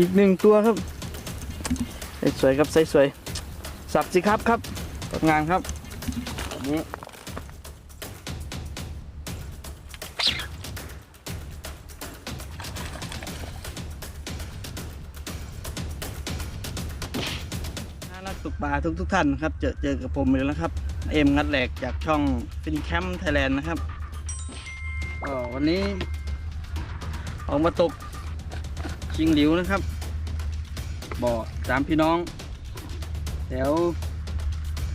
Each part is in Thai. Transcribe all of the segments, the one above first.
อีกหนึ่งตัวครับใส่สวยครับใส่สวย สับสิครับครับงานครับนี้นักตกปลาทุกทุกท่านครับ เจอเจอกับผมเลยแล้วครับ เอ็มงัดแหลกจากช่องฟินแคมป์ไทยแลนด์นะครับก็วันนี้ออกมาตก ชิงหลิวนะครับบ่อสามพี่น้อง แถว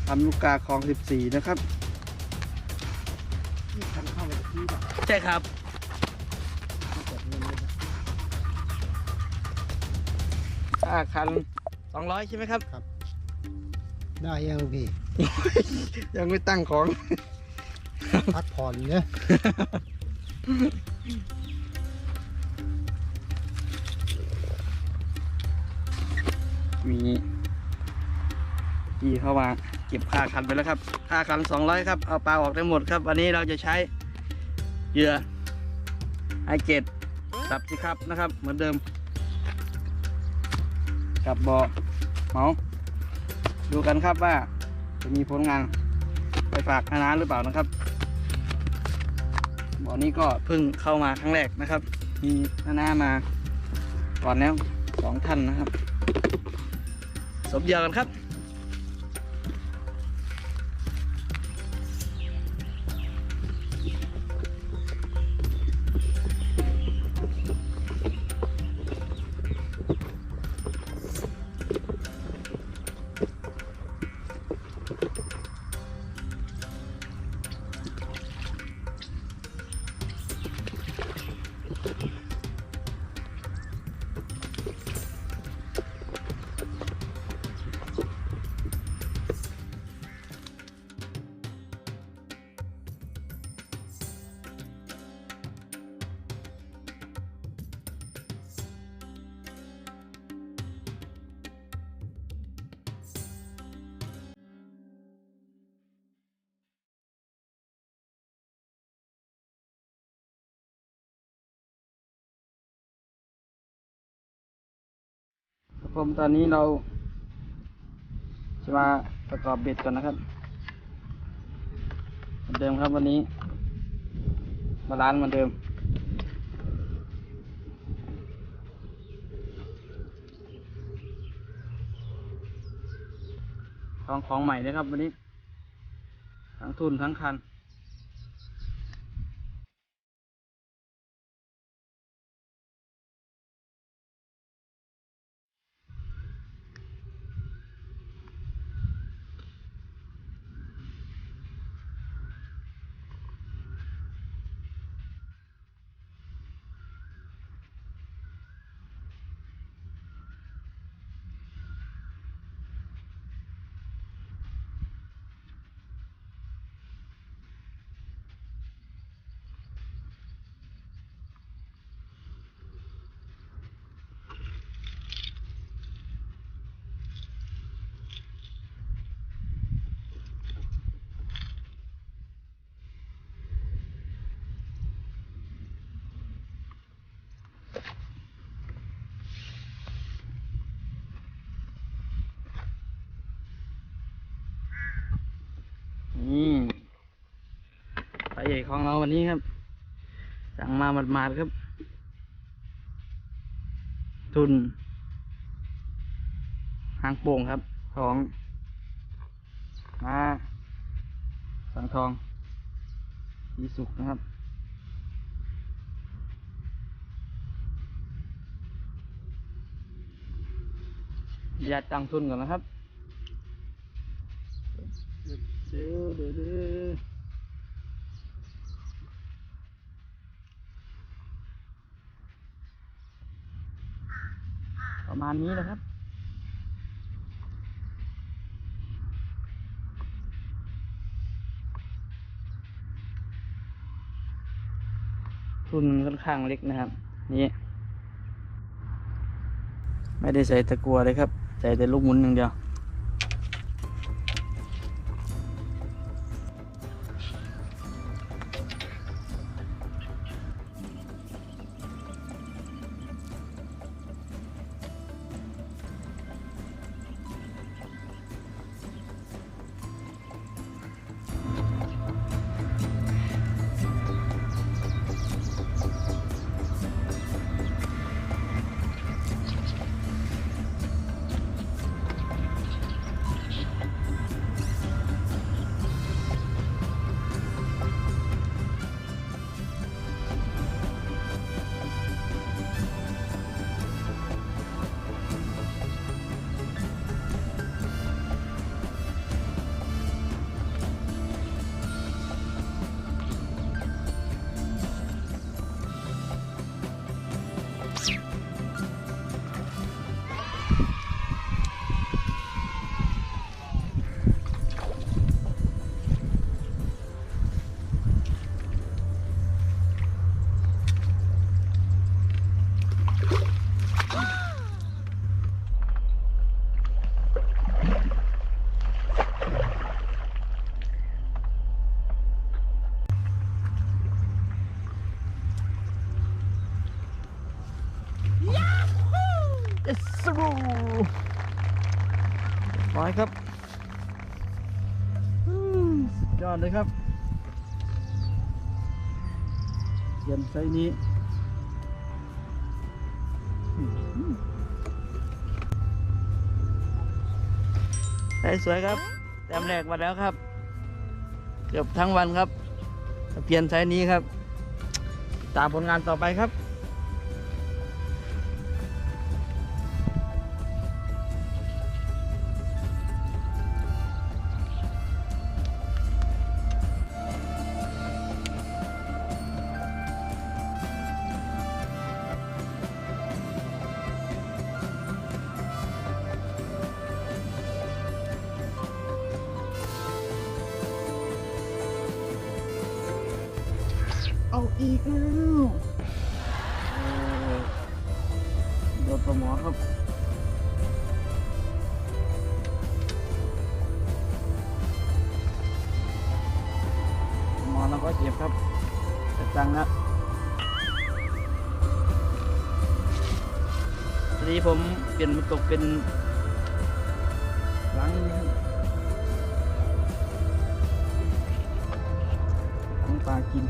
ลำลูกกาคลอง 14 นะครับทำเข้าไปที่แบบใช่ครับกดเงินเลยค่าคัน 200 ใช่ไหมครับ ได้ยังพี่ยังไม่ตั้งของ พักผ่อนเนี่ย มีพี่เข้ามาเก็บค่าคันไปแล้วครับ ค่าคัน200ครับ เอาปลาออกได้หมดครับ วันนี้เราจะใช้เหยื่อไอเกตสับสิครับนะครับ เหมือนเดิม กับบ่อเมาดูกันครับว่าจะมีผลงานไปฝากนานาหรือเปล่านะครับบ่อนี้ก็เพิ่งเข้ามาครั้งแรกนะครับ มีนานามาก่อนแล้วสองท่านนะครับ มเดียากันครับ ผมตอนนี้เราจะมาประกอบเบ็ดก่อนนะครับเหมือนเดิมครับวันนี้บาลานเหมือนเดิม ของของใหม่เลยครับวันนี้ ทั้งทุนทั้งคัน ปลาใหญ่ของเราวันนี้ครับ สั่งมาหมาดๆครับ ทุนหางโป่งครับ ของมาสังทองสีสุกนะครับ อย่าตังทุนก่อนนะครับเดี๋ยวเดี๋ยวเดี๋ยว ประมาณนี้นะครับ ทุนค่อนข้างเล็กนะครับ นี่ ไม่ได้ใส่ตะกัวเลยครับ ใส่แต่ลูกหมุนอย่างเดียว ไปครับอืมสุดยอดเลยครับเทียนไซส์นี้อื้อหือไซส์สวยครับ แต้มแรกมาแล้วครับ เกือบทั้งวันครับตะเพียนไซส์นี้ครับ ตามผลงานต่อไปครับ แล้วโดนปลาหมอครับหมอแล้วก็เจ็บครับจะจังนะทีนี้ผมเปลี่ยนมาตกเป็นหลังนี้ครับหลังปลากิน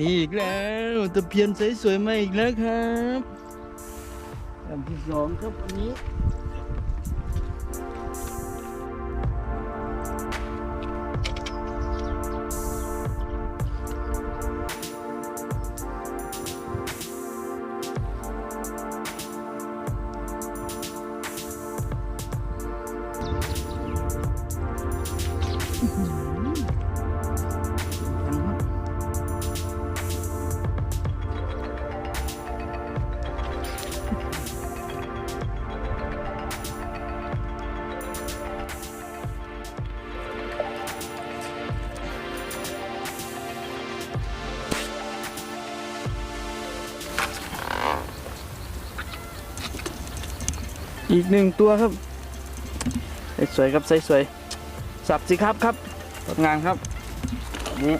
นี้อีกแล้วตะเพียนสสวยๆมาอีกแล้วครับลำที่สองครับวันนี้ อีกหนึ่งตัวครับใส่สวยครับใส่สวยสับสิครับครับงานครับนี่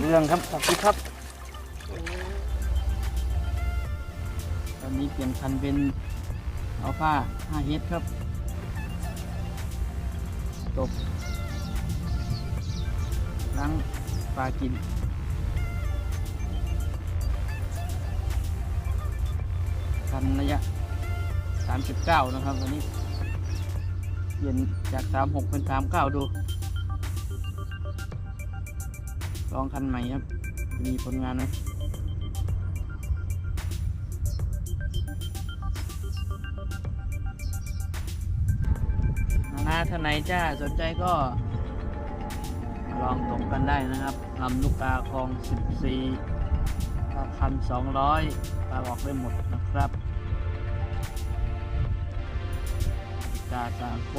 เรื่องครับขอบคุณครับตอนนี้เปลี่ยนคันเป็นอัลฟา5 h ครับตบล้างปลากินคันระยะ 39 นะครับวันนี้เปลี่ยนจาก 36 เป็น 39 ดู ลองคันใหม่ครับมีผลงานไหมนาท่านไหนจ้าสนใจก็ลองตกกันได้นะครับลำลูกกาคลอง 14ราคัน200ปลาออกได้หมดนะครับาสามค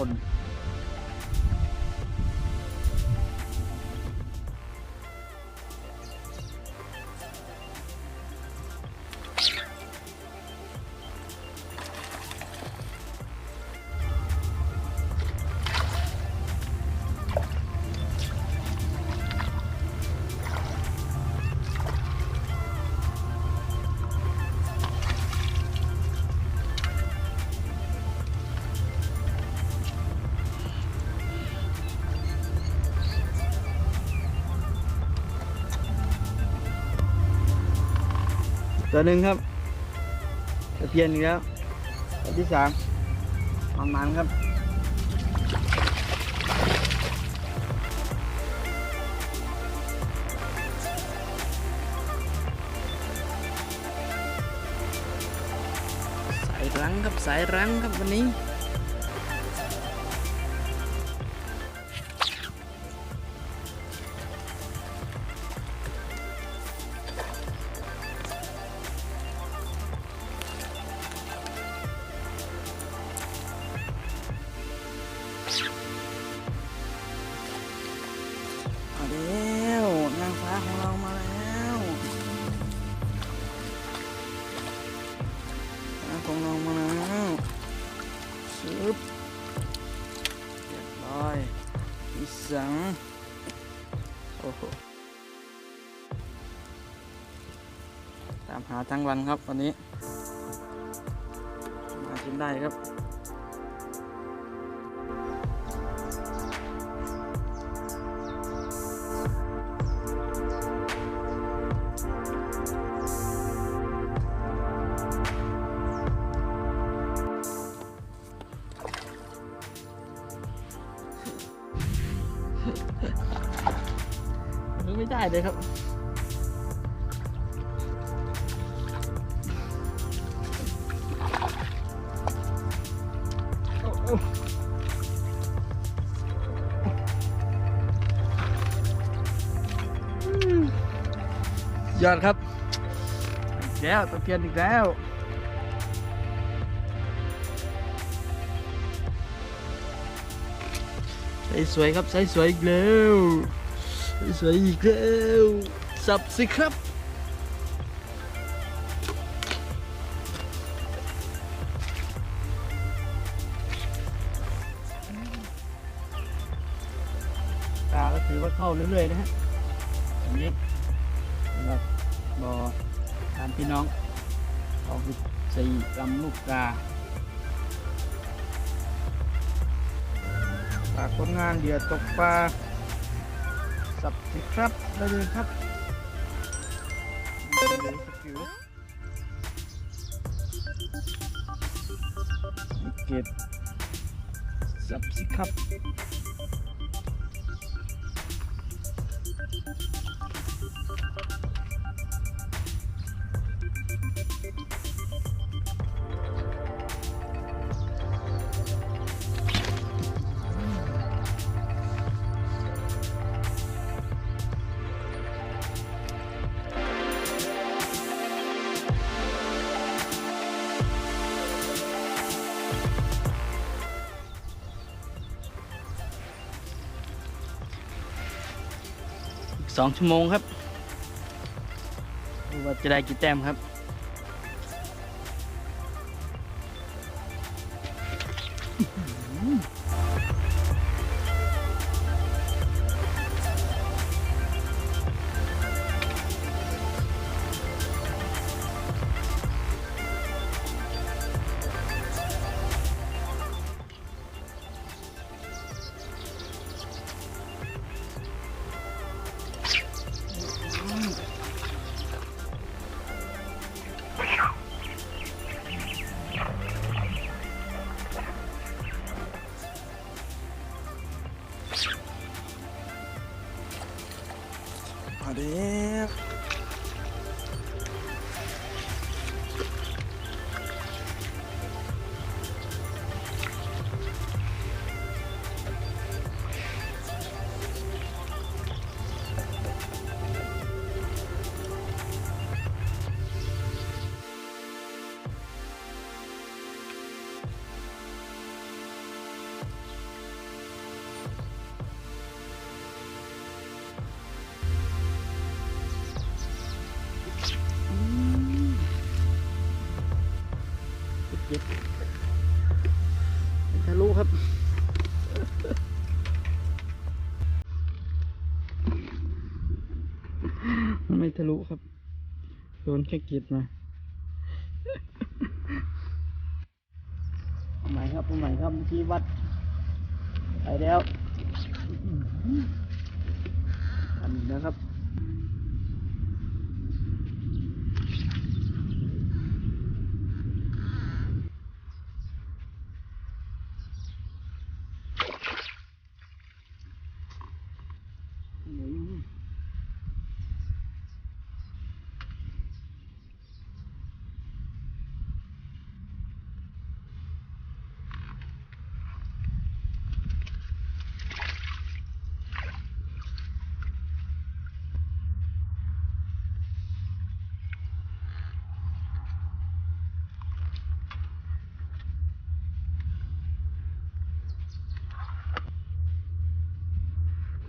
ตัวหนึ่งครับตะเพียนอีกแล้วตัวที่สามประมาณครับสายรังครับสายรังครับวันนี้ัง โอ้โห ตามหาทั้งวันครับวันนี้ มาชิมได้ครับ ยอดครับอีกแล้วตะเพียนอีกแล้วใส่สวยครับใส่สวยอีกแล้วใส่สวยอีกแล้วสับสิครับตาก็ถือว่าเข้าเรื่อยๆนะฮะ พี่น้องออกสี่ลำลูกกาฝากผลงานเดือดตกปลาสับสิครับได้เลยครับเก็บสับสิครับ อีกสองชั่วโมงครับดูว่าจะได้กี่แต้มครับะลุครับ โดนแค่กีดมาใหม่ครับใหม่ครับที่วัด ไปแล้วทำอีกแล้วครับ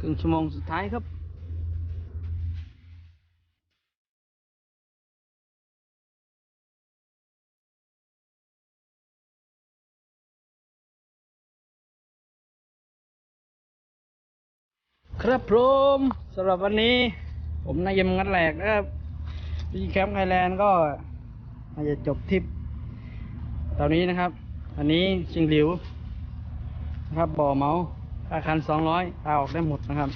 รึ่งชั่วโมงสุดท้ายครับครับผมสำหรับวันนี้ ผมนายยมงัดแหลกนะครับพีแคมป์ไทยแลนด์ก็อาจจะจบทริปตอนนี้นะครับ อันนี้ชิงหลิวนะครับบ่อเมา อาคารสองร้อยเอาออกได้หมดนะครับ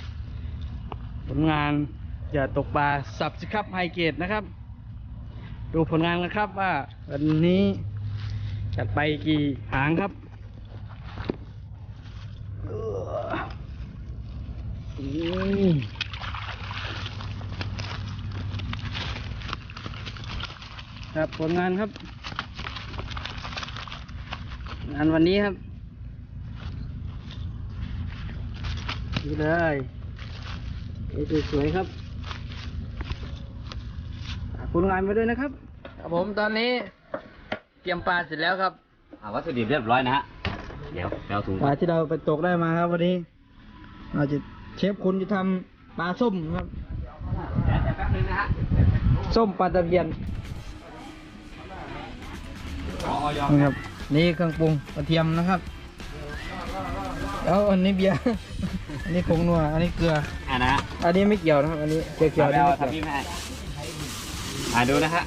ผลงานอย่าตกปลาสับสิครับไฮเกตนะครับ ดูผลงานกันครับว่าวันนี้จัดไปกี่หางครับอออืมครับผลงานครับ งานวันนี้ครับ นี่เลยเอ้ยสวยๆครับฝากผลงานไปด้วยนะครับ ครับผมตอนนี้เตรียมปลาเสร็จแล้วครับอ่าวัตถุดิบเรียบร้อยนะฮะ เดี๋ยวไปเอาถุงปลาที่เราไปตกได้มาครับวันนี้ เราจะเชฟคุณจะทำปลาส้มครับแป๊บนึงนะฮะส้มปลาตะเพียนขอออยนะครับ นี่เครื่องปรุงกระเทียมนะครับ แล้วอันนี้เบียร์ อันนี้ผงนัว อันนี้เกลือ อ่านะฮะอันนี้ไม่เกี่ยวนะครับอันนี้เกี่ยวเกี่ยวเอานี่ไปไม่เอาเกี่ยว ทำพี่แม่อ่าดูนะฮะ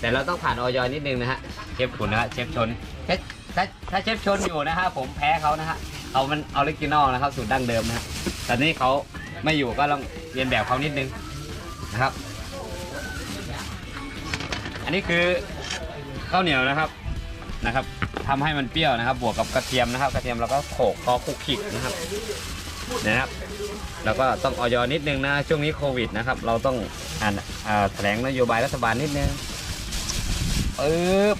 แต่เราต้องผ่านออยนิดนึงนะฮะ เชฟขุนนะฮะ เชฟชนถ้าถ้าถ้าเชฟชนอยู่นะฮะ ผมแพ้เขานะฮะเขามันออริจินอลนะครับ สูตรดั้งเดิมนะฮะแต่นี่เขาไม่อยู่ก็ต้องเรียนแบบเขานิดนึงนะครับ อันนี้คือข้าวเหนียวนะครับ นะครับทำให้มันเปรี้ยวนะครับ บวกกับกระเทียมนะครับ กระเทียมเราก็โขลกพอคลุกคลิกนะครับเนะครับ แล้วก็ต้องออยนิดนึงนะ ช่วงนี้โควิดนะครับ เราต้องอ่านอ่าแถลงนโยบายรัฐบาลนิดนึงปึ๊บ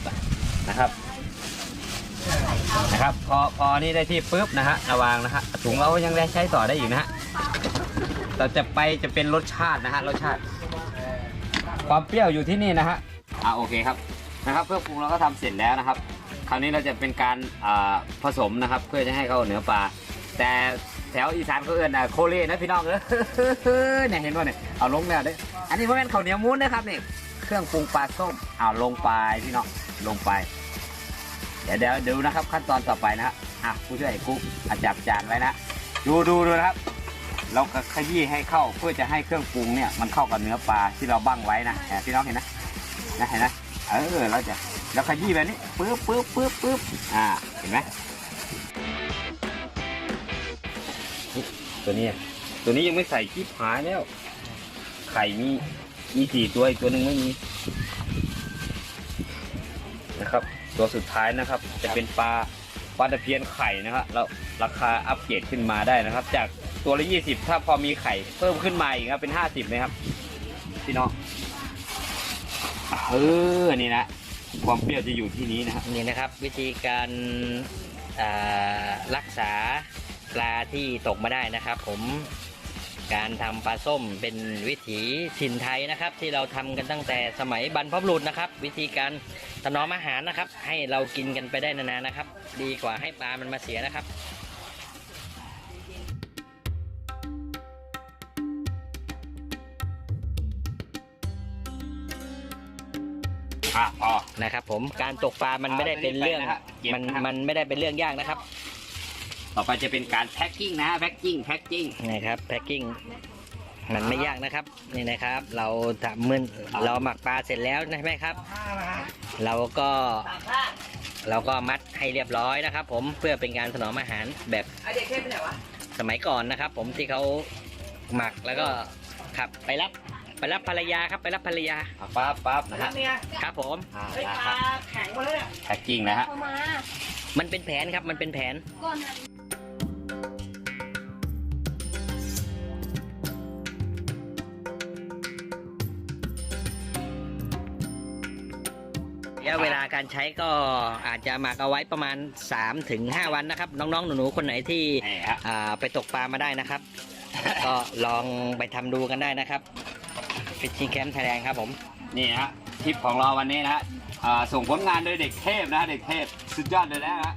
นะครับนะครับ พอพอนี่ได้ที่ปึ๊บนะฮะระวังนะฮะถุงเรายังได้ใช้ต่อได้อีกนะฮะเราจะไปจะเป็นรสชาตินะฮะรสชาติ ความเปรี้ยวอยู่ที่นี่นะฮะอ่าโอเคครับนะครับเครื่อปรุงเราก็ทำเสร็จแล้วนะครับ คราวนี้เราจะเป็นการผสมนะครับ เพื่อจะให้เข้าเนื้อปลาแต่ แถวอีสานเขาเอื้อนนะโคเล่นะพี่น้องเออเนี่ยเห็นว่าเนี่ยเอาลงแล้วเด้ออันนี้เพราะเป็นข้าวเหนียวมูนนะครับนี่เครื่องปรุงปลาส้มเอาลงไปพี่น้องลงไป เดี๋ยวเดี๋ยวดูนะครับ ขั้นตอนต่อไปนะอะผู้ช่วยกุ๊กจับจานไว้นะดูดูดูนะครับ เราก็ขยี้ให้เข้าเพื่อจะให้เครื่องปรุงเนี่ยมันเข้ากับเนื้อปลาที่เราบั้งไว้นะเห็นพี่น้องเห็นนะนะเห็นนะเออเราจะเราขยี้แบบนี้ปึ๊บปึ๊บปึ๊บปึ๊บอ่าเห็นไหม ตัวนี้ตัวนี้ยังไม่ใส่ขี้ผาแล้ว ไข่มีมีสี่ตัวอีกตัวหนึ่งไม่มีนะครับ ตัวสุดท้ายนะครับ จะเป็นปลาปลาตะเพียนไข่นะครับแล้วราคาอัปเกรดขึ้นมาได้นะครับ จากตัวละ20ถ้าพอมีไข่เพิ่มขึ้นมาอีกครับเป็น50นะครับพี่น้องเออนี่นะความเปรี้ยวจะอยู่ที่นี้นะครับนี่นะครับ วิธีการรักษา ปลาที่ตกมาได้นะครับ ผมการทำปลาส้มเป็นวิถีถิ่นไทยนะครับ ที่เราทำกันตั้งแต่สมัยบรรพบุรุษนะครับ วิธีการถนอมอาหารนะครับ ให้เรากินกันไปได้นานๆนะครับ ดีกว่าให้ปลามันมาเสียนะครับอะพอนะครับ ผมการตกปลามันไม่ได้เป็นเรื่องเอาไปนะครับเก็บมันนะครับมันไม่ได้เป็นเรื่องยากนะครับ ต่อไปจะเป็นการแพ็คกิ้งนะแพ็คกิ้งแพ็คกิ้งนะครับแพ็กกิ้งมันไม่ยากนะครับนี่นะครับ เราทำมึนเราหมักปลาเสร็จแล้วใช่ไหมครับ เราก็เราก็มัดให้เรียบร้อยนะครับ ผมเพื่อเป็นการถนอมอาหารแบบสมัยก่อนนะครับ ผมที่เขาหมักแล้วก็ขับไปรับไปรับภรรยาครับไปรับภรรยาอะปั๊บปั๊บนะฮะครับผมอ่านะครับแพ็คกิ้งนะฮะเอามามันเป็นแผนครับมันเป็นแผนก่อน การใช้ก็อาจจะหมักเอาไว้ประมาณ 3-5ถึง5วันนะครับ น้องๆ หนูๆ คนไหนที่นี่ฮะอ่าไปตกปลามาได้นะครับ ก็ลองไปทำดูกันได้นะครับฟิชชิ่งแคมป์ไทยแลนด์ครับผม นี่นะฮะทริปของเราวันนี้นะฮะอ่าส่งผลงานโดยเด็กเทพนะฮะเด็กเทพสุดยอดเลยนะฮะ